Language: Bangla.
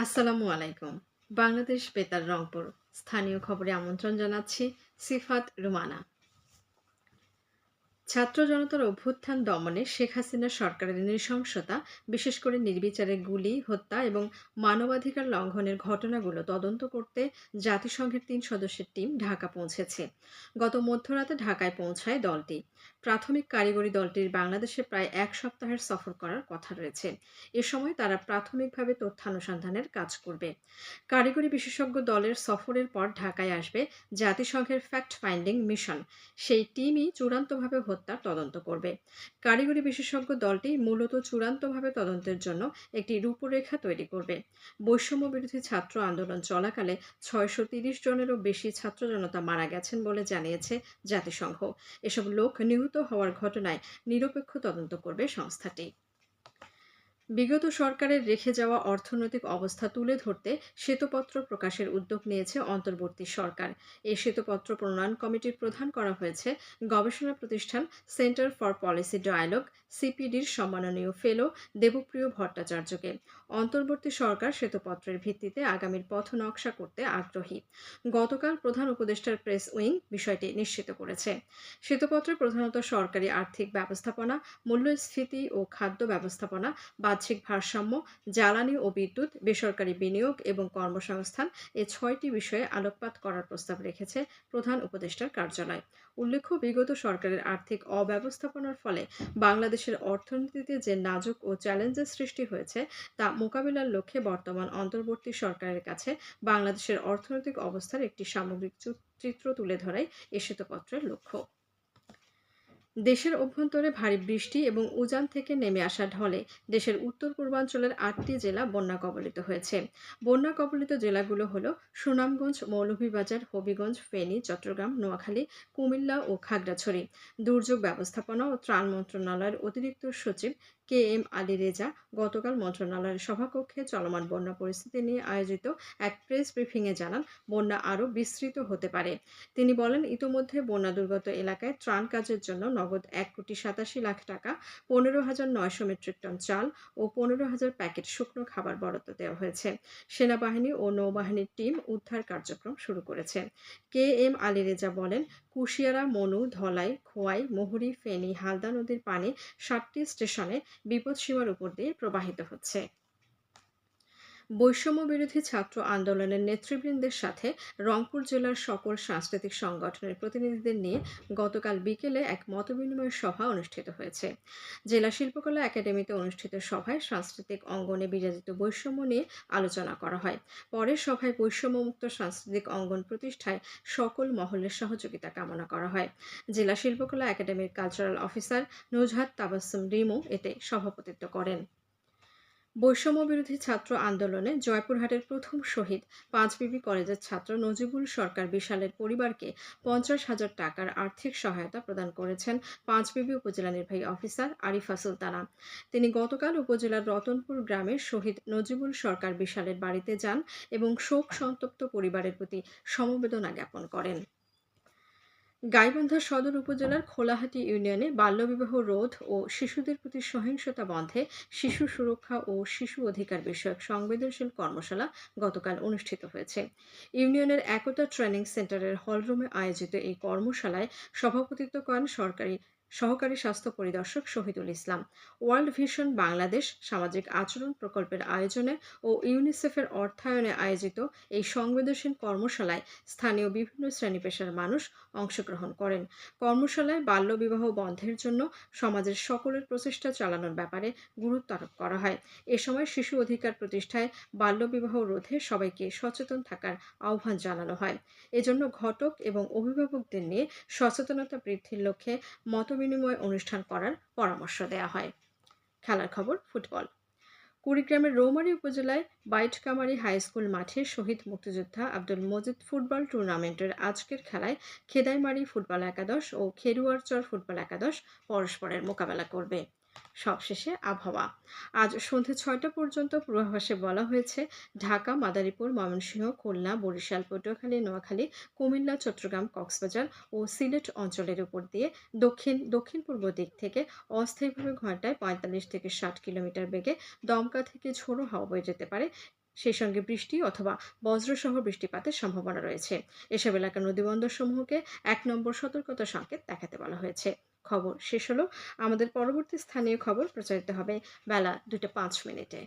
আসসালামু আলাইকুম। বাংলাদেশ বেতার রংপুর। স্থানীয় খবরে আমন্ত্রণ জানাচ্ছি সিফাত রুমানা। ছাত্র জনতার অভ্যুত্থান দমনে শেখ হাসিনা সরকারের নৃশংসতা, বিশেষ করে নির্বিচারে গুলি, হত্যা এবং মানবাধিকার লঙ্ঘনের ঘটনাগুলো তদন্ত করতে জাতিসংঘের তিন সদস্যের টিম ঢাকা পৌঁছেছে। গত মধ্যরাতে ঢাকায় পৌঁছায় দলটি। প্রাথমিক কারিগরি দলটির বাংলাদেশে প্রায় এক সপ্তাহের সফর করার কথা রয়েছে। এ সময় তারা প্রাথমিকভাবে তথ্যানুসন্ধানের কাজ করবে। কারিগরি বিশেষজ্ঞ দলের সফরের পর ঢাকায় আসবে জাতিসংঘের ফ্যাক্ট ফাইন্ডিং মিশন। সেই টিমই চূড়ান্তভাবে হত্যার তদন্ত করবে। কারিগরি বিশেষজ্ঞ দলটি মূলত চূড়ান্তভাবে তদন্তের জন্য একটি রূপরেখা তৈরি করবে। বৈষম্য বিরোধী ছাত্র আন্দোলন চলাকালে ছয়শো তিরিশ জনেরও বেশি ছাত্র জনতা মারা গেছেন বলে জানিয়েছে জাতিসংঘ। এসব লোক নিহত হওয়ার ঘটনায় নিরপেক্ষ তদন্ত করবে সংস্থাটি। বিগত সরকারের রেখে যাওয়া অর্থনৈতিক অবস্থা তুলে ধরতে শ্বেতপত্র প্রকাশের উদ্যোগ নিয়েছে অন্তর্বর্তী সরকার। এই শ্বেতপত্র প্রণয়ন কমিটির প্রধান করা হয়েছে গবেষণা প্রতিষ্ঠান সেন্টার ফর পলিসি ডায়ালগ, সিপিডির সম্মাননীয় ফেলো দেবপ্রিয় ভট্টাচার্যকে। অন্তর্বর্তী সরকার শ্বেতপত্রের ভিত্তিতে আগামীর পথ নকশা করতে আগ্রহী। গতকাল প্রধান উপদেষ্টার প্রেস উইং বিষয়টি নিশ্চিত করেছে। শ্বেতপত্রে প্রধানত সরকারি আর্থিক ব্যবস্থাপনা, মূল্যস্ফীতি ও খাদ্য ব্যবস্থাপনা বাহ্যিক ভারসাম্য, জ্বালানি ও বিদ্যুৎ, বেসরকারি বিনিয়োগ এবং কর্মসংস্থান এ ছয়টি বিষয়ে আলোকপাত করার প্রস্তাব রেখেছে প্রধান উপদেষ্টার কার্যালয়। উল্লেখ্য, বিগত সরকারের আর্থিক অব্যবস্থাপনার ফলে বাংলাদেশের অর্থনীতিতে যে নাজুক ও চ্যালেঞ্জের সৃষ্টি হয়েছে, তা মোকাবিলার লক্ষ্যে বর্তমান অন্তর্বর্তী সরকারের কাছে বাংলাদেশের অর্থনৈতিক অবস্থার একটি সামগ্রিক চিত্র তুলে ধরাই এ শ্বেতপত্রের লক্ষ্য। দেশের অভ্যন্তরে ভারী বৃষ্টি এবং উজান থেকে নেমে আসা ঢলে দেশের উত্তর পূর্বাঞ্চলের আটটি জেলা বন্যা কবলিত হয়েছে। বন্যা কবলিত জেলাগুলো হল সুনামগঞ্জ, মৌলভীবাজার, হবিগঞ্জ, ফেনী, চট্টগ্রাম, নোয়াখালী, কুমিল্লা ও খাগড়াছড়ি। দুর্যোগ ব্যবস্থাপনা ও ত্রাণ মন্ত্রণালয়ের অতিরিক্ত সচিব কে এম আলী রেজা গতকাল মন্ত্রণালয়ের সভাকক্ষে চলমান বন্যা পরিস্থিতি নিয়ে আয়োজিত এক প্রেস ব্রিফিংয়ে জানান, বন্যা আরও বিস্তৃত হতে পারে। তিনি বলেন, ইতোমধ্যে বন্যা দুর্গত এলাকায় ত্রাণ কাজের জন্য নগদ এক কোটি সাতাশি লাখ টাকা, পনেরো হাজার নয়শো মেট্রিক টন চাল ও পনেরো হাজার প্যাকেট শুকনো খাবার বরাদ্দ দেওয়া হয়েছে। সেনাবাহিনী ও নৌবাহিনীর টিম উদ্ধার কার্যক্রম শুরু করেছে। কে এম আলী রেজা বলেন কুশিয়ারা, মনু, ধলাই, খোয়াই, মহুরি, ফেনী, হালদা নদীর পানি সাতটি স্টেশনে বিপদসীমার উপর দিয়ে প্রবাহিত হচ্ছে। বৈষম্য বিরোধী ছাত্র আন্দোলনের নেতৃবৃন্দের সাথে রংপুর জেলার সকল সাংস্কৃতিক সংগঠনের প্রতিনিধিদের নিয়ে গতকাল বিকেলে এক মতবিনিময় সভা অনুষ্ঠিত হয়েছে। জেলা শিল্পকলা একাডেমিতে অনুষ্ঠিত সভায় সাংস্কৃতিক অঙ্গনে বিরাজিত বৈষম্য নিয়ে আলোচনা করা হয়। পরে সভায় বৈষম্যমুক্ত সাংস্কৃতিক অঙ্গন প্রতিষ্ঠায় সকল মহলের সহযোগিতা কামনা করা হয়। জেলা শিল্পকলা একাডেমির কালচারাল অফিসার নুজহাত তাবাসুম রিমু এতে সভাপতিত্ব করেন। বৈষম্য বিরোধী ছাত্র আন্দোলনে জয়পুরহাটের প্রথম শহীদ পাঁচবিবি কলেজের ছাত্র নজিবুল সরকার বিশালের পরিবারকে পঞ্চাশ হাজার টাকার আর্থিক সহায়তা প্রদান করেছেন পাঁচবিবি উপজেলা নির্বাহী অফিসার আরিফা সুলতানা। তিনি গতকাল উপজেলার রতনপুর গ্রামের শহীদ নজিবুল সরকার বিশালের বাড়িতে যান এবং শোক সন্তপ্ত পরিবারের প্রতি সমবেদনা জ্ঞাপন করেন। গাইবান্ধা সদর উপজেলার খোলাহাটি ইউনিয়নে বাল্যবিবাহ রোধ ও শিশুদের প্রতি সহিংসতা বন্ধে শিশু সুরক্ষা ও শিশু অধিকার বিষয়ক সংবেদনশীল কর্মশালা গতকাল অনুষ্ঠিত হয়েছে। ইউনিয়নের একতা ট্রেনিং সেন্টারের হলরুমে আয়োজিত এই কর্মশালায় সভাপতিত্ব করেন সরকারি সহকারী স্বাস্থ্য পরিদর্শক শহীদুল ইসলাম। ওয়ার্ল্ড ভিশন বাংলাদেশ সামাজিক আচরণ প্রকল্পের আয়োজনে ও ইউনিসেফের অর্থায়নে আয়োজিত এই সংবেদনশীল কর্মশালায় স্থানীয় বিভিন্ন শ্রেণি পেশার মানুষ অংশগ্রহণ করেন। কর্মশালায় বাল্যবিবাহ বন্ধের জন্য সমাজের সকলের প্রচেষ্টা চালানোর ব্যাপারে গুরুত্ব আরোপ করা হয়। এ সময় শিশু অধিকার প্রতিষ্ঠায় বাল্যবিবাহ রোধে সবাইকে সচেতন থাকার আহ্বান জানানো হয়। এজন্য ঘটক এবং অভিভাবকদের নিয়ে সচেতনতা বৃদ্ধির লক্ষ্যে মত বিনিময় অনুষ্ঠান করার পরামর্শ দেওয়া হয়। খেলার খবর, ফুটবল। কুড়িগ্রামের রৌমারী উপজেলায় বাইটকামারি হাই স্কুল মাঠে শহীদ মুক্তিযোদ্ধা আব্দুল মজিদ ফুটবল টুর্নামেন্টের আজকের খেলায় খেদাইমারি ফুটবল একাদশ ও খেরুয়ারচর ফুটবল একাদশ পরস্পরের মোকাবেলা করবে। সবশেষে আবহাওয়া। আজ সন্ধে ছয়টা পর্যন্ত পূর্বাভাসে বলা হয়েছে, ঢাকা, মাদারীপুর, ময়মনসিংহ, খুলনা, বরিশাল, পটুয়াখালী, নোয়াখালী, কুমিল্লা, চট্টগ্রাম, কক্সবাজার ও সিলেট অঞ্চলের উপর দিয়ে দক্ষিণ দক্ষিণ পূর্ব দিক থেকে অস্থায়ীভাবে ঘন্টায় পঁয়তাল্লিশ থেকে ষাট কিলোমিটার বেগে দমকা থেকে ঝোড়ো হাওয়া বয়ে যেতে পারে। সেই সঙ্গে বৃষ্টি অথবা বজ্রসহ বৃষ্টিপাতের সম্ভাবনা রয়েছে। এসব এলাকার নদীবন্দরসমূহকে এক নম্বর সতর্কতা সংকেত দেখাতে বলা হয়েছে। খবর শেষ হলো। আমাদের পরবর্তী স্থানীয় খবর প্রচারিত হবে বেলা দুটো পাঁচ মিনিটে।